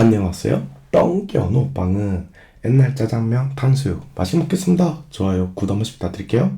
안녕하세요. 똥끼언 호빵은 옛날 짜장면, 탕수육 맛있게 먹겠습니다. 좋아요, 구독 한 번씩 부탁드릴게요.